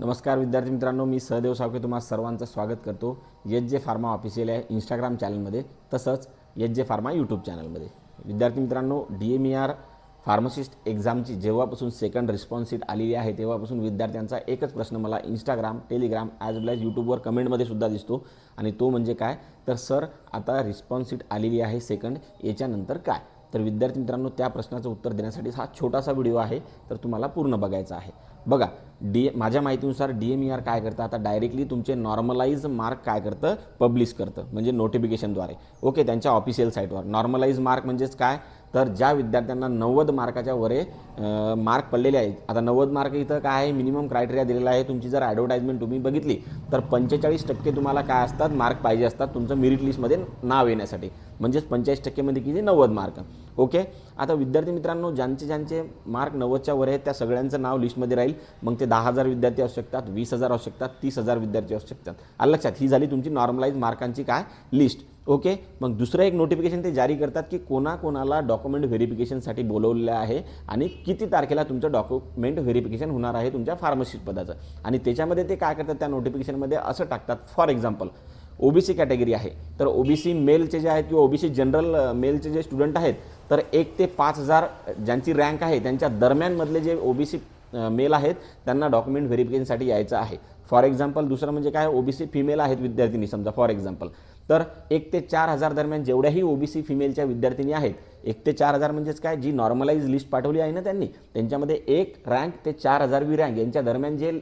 नमस्कार विद्यार्थी मित्रांनो मी सहदेव सावके तुम्हाला सर्वांचं स्वागत करतो एच जे फार्मा ऑफिशियल आहे इंस्टाग्राम चॅनलमध्ये तसंच एच जे फार्मा यूट्यूब चॅनलमध्ये विद्यार्थी मित्रांनो D M E R pharmacist एक्झामची जेव्हापासून सेकंड रिस्पॉन्स सीट आलेली आहे तेव्हापासून विद्यार्थ्यांचा एकच प्रश्न मला Instagram Telegram as well as यूट्यूबवर कमेंटमध्ये सुद्धा दिसतो. आणि तो म्हणजे काय? तर सर आता रिस्पॉन्स सीट आलेली आहे सेकंड याच्यानंतर काय? तर विद्यार्थी मित्रांनो त्या प्रश्नाचं उत्तर देण्यासाठी हा छोटासा व्हिडिओ आहे तर तुम्हाला पूर्ण बघायचा आहे. बघा डी माझ्या माहितीनुसार डी एम ई आर काय करतं? आता डायरेक्टली तुमचे नॉर्मलाइज मार्क काय करतं? पब्लिश करतं म्हणजे नोटिफिकेशनद्वारे ओके त्यांच्या ऑफिशियल साईटवर नॉर्मलाइज मार्क म्हणजेच काय? तर ज्या विद्यार्थ्यांना नव्वद मार्काच्या वरे मार्क पडलेले आहेत आता नव्वद मार्क इथं काय आहे मिनिमम क्रायटेरिया दिलेला आहे तुमची जर ॲडव्हर्टाईजमेंट तुम्ही बघितली तर पंचेचाळीस टक्के तुम्हाला काय असतात मार्क पाहिजे असतात तुमचं मेरिट लिस्टमध्ये नाव येण्यासाठी. म्हणजेच पंचेचाळीस टक्केमध्ये किती? नव्वद मार्क. ओके? आता विद्यार्थी मित्रांनो ज्यांचे ज्यांचे मार्क नव्वदच्या वर आहेत त्या सगळ्यांचं नाव लिस्टमध्ये राहील. मग ते दहा हजार विद्यार्थी असू शकतात वीस हजार असू शकतात तीस हजार विद्यार्थी असू शकतात. आलं लक्षात ही झाली तुमची नॉर्मलाइज मार्कांची काय? List okay? मग दुसरं एक नोटिफिकेशन ते जारी करतात की कोणाकोणाला डॉक्युमेंट व्हेरिफिकेशनसाठी बोलवलेलं आहे आणि किती तारखेला तुमचं डॉक्युमेंट व्हेरिफिकेशन होणार आहे तुमच्या फार्मसिस्ट पदाचं. आणि त्याच्यामध्ये ते काय करतात त्या नोटिफिकेशनमध्ये असं टाकतात. फॉर एक्झाम्पल ओबीसी कॅटेगरी आहे. तर ओबीसी मेलचे जे आहेत किंवा ओबीसी जनरल मेलचे जे स्टुडंट आहेत तर एक ते पाच हजार ज्यांची रँक आहे त्यांच्या दरम्यानमधले जे ओबीसी मेल आहेत त्यांना डॉक्युमेंट व्हेरिफिकेशनसाठी यायचं आहे. फॉर एक्झाम्पल दुसरं म्हणजे काय? ओबीसी फिमेल आहेत विद्यार्थिनी समजा फॉर एक्झाम्पल तर एक ते चार हजार दरम्यान जेवढ्याही ओबीसी फिमेलच्या विद्यार्थिनी आहेत एक ते चार हजार म्हणजेच काय? जी नॉर्मलाइज लिस्ट पाठवली आहे ना त्यांनी त्यांच्यामध्ये एक रँक ते चार हजारवी रँक यांच्या दरम्यान जे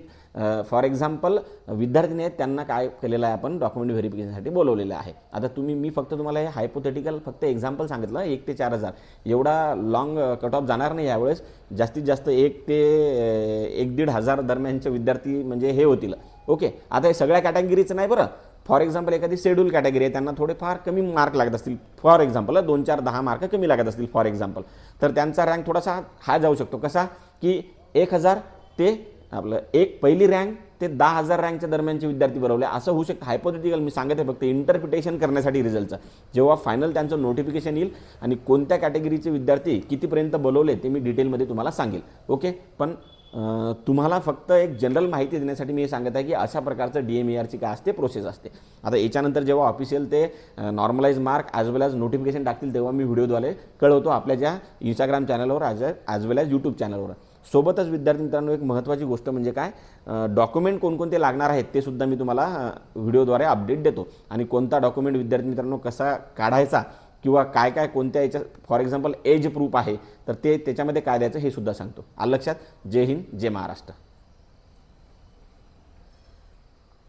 फॉर एक्झाम्पल विद्यार्थिनी आहेत त्यांना काय केलेलं आहे आपण डॉक्युमेंट व्हेरिफिकेशनसाठी बोलवलेलं आहे. आता तुम्ही मी फक्त तुम्हाला हे हायपोथेटिकल फक्त एक्झाम्पल सांगितलं एक ते चार हजार. एवढा लॉंग कट ऑफ जाणार नाही यावेळेस. जास्तीत जास्त एक ते एक दीड हजार दरम्यानचे विद्यार्थी म्हणजे हे होतील. ओके आता हे सगळ्या कॅटेगरीचं नाही बरं. फॉर एक्झाम्पल एखादी शेड्यूल कॅटेगरी आहे त्यांना थोडेफार कमी मार्क लागत असतील. फॉर एक्झाम्पल दोन चार दहा मार्क कमी लागत असतील फॉर एक्झाम्पल. तर त्यांचा रँक थोडासा हा जाऊ शकतो. कसा? की एक हजार ते आपलं एक पहिली रँक ते दहा हजार रँकच्या दरम्यानचे विद्यार्थी बरवले असं होऊ शकतं. हायपोथेटिकल मी सांगत आहे फक्त इंटरप्रिटेशन करण्यासाठी रिझल्टचं जेव्हा फायनल त्यांचं नोटिफिकेशन येईल आणि कोणत्या कॅटेगरीचे विद्यार्थी कितीपर्यंत बोलवले ते मी डिटेलमध्ये तुम्हाला सांगेल. ओके पण तुम्हाला फक्त एक जनरल माहिती देण्यासाठी मी हे सांगत आहे की अशा प्रकारचं डी एम ई आरची काय असते प्रोसेस असते. आता याच्यानंतर जेव्हा ऑफिशियल ते normalize mark as well as notification टाकतील तेव्हा मी व्हिडिओद्वारे कळवतो आपल्या ज्या इंस्टाग्राम चॅनलवर as as well as YouTube चॅनलवर सोबतच विद्यार्थी मित्रांनो एक महत्त्वाची गोष्ट म्हणजे काय? डॉक्युमेंट कोणकोणते लागणार आहेत ते सुद्धा मी तुम्हाला व्हिडिओद्वारे अपडेट देतो. आणि कोणता डॉक्युमेंट विद्यार्थी मित्रांनो कसा काढायचा किंवा काय काय कोणत्या याच्या फॉर एक्झाम्पल एज प्रूफ आहे तर ते त्याच्यामध्ये काय द्यायचं हे सुद्धा सांगतो. आलं लक्षात? जय हिंद जय महाराष्ट्र.